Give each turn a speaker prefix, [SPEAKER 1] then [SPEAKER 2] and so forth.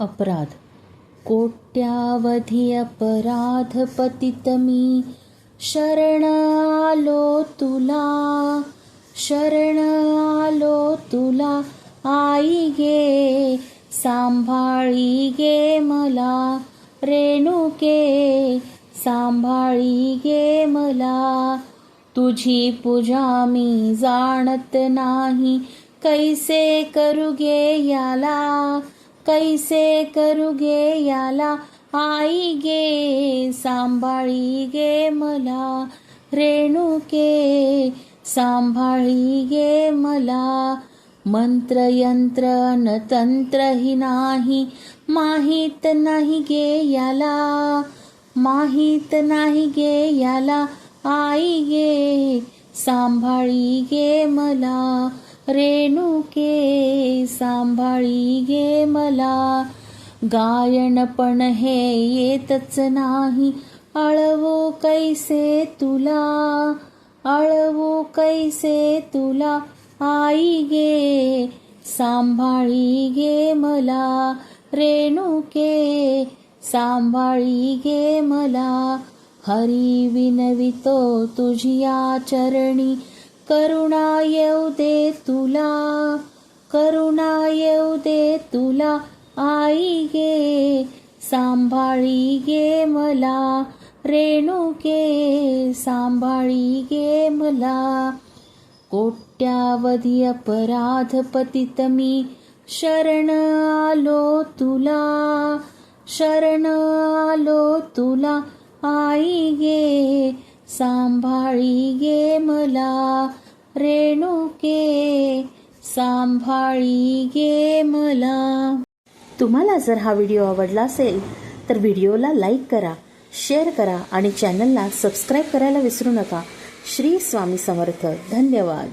[SPEAKER 1] अपराध. कोट्यावधी अपराध पतित मी. शरण आलो तुला. शरण आलो तुला. आई गे सांभाळी गे मला. रेणुके सांभाळी गे मला. तुझी पूजा मी जाणत नाही. कैसे करू गे याला? कैसे करू गे याला? आई गे सांभाळी गे मला. रेणुके सांभाळी गे मला. मंत्र यंत्र न तंत्रही नाही. माहीत नाही गे याला. माहीत नाही गे याला. आई गे सांभाळी गे मला. रेणुके सांभाळी गे मला गायन पण हे येतच नाही अळवो कैसे तुला अळवो कैसे तुला आई गे सांभाळी गे मला रेणुके सांभाळी गे मला हरी विनवितो तुझिया चरणी करुणा येऊ दे तुला करुणा येऊ दे तुला आई गे सांभाळी गे मला रेणुके सांभाळी गे मला. कोट्यावधी अपराध पतित मी शरण आलो तुला शरण आलो तुला आई गे सांभाळी गे मला रेणुके सांभाळी गे मला. तुम्हाला जर हा व्हिडिओ आवडला असेल तर व्हिडिओला लाईक करा शेअर करा आणि चॅनलला सबस्क्राईब करायला विसरू नका. श्री स्वामी समर्थ. धन्यवाद.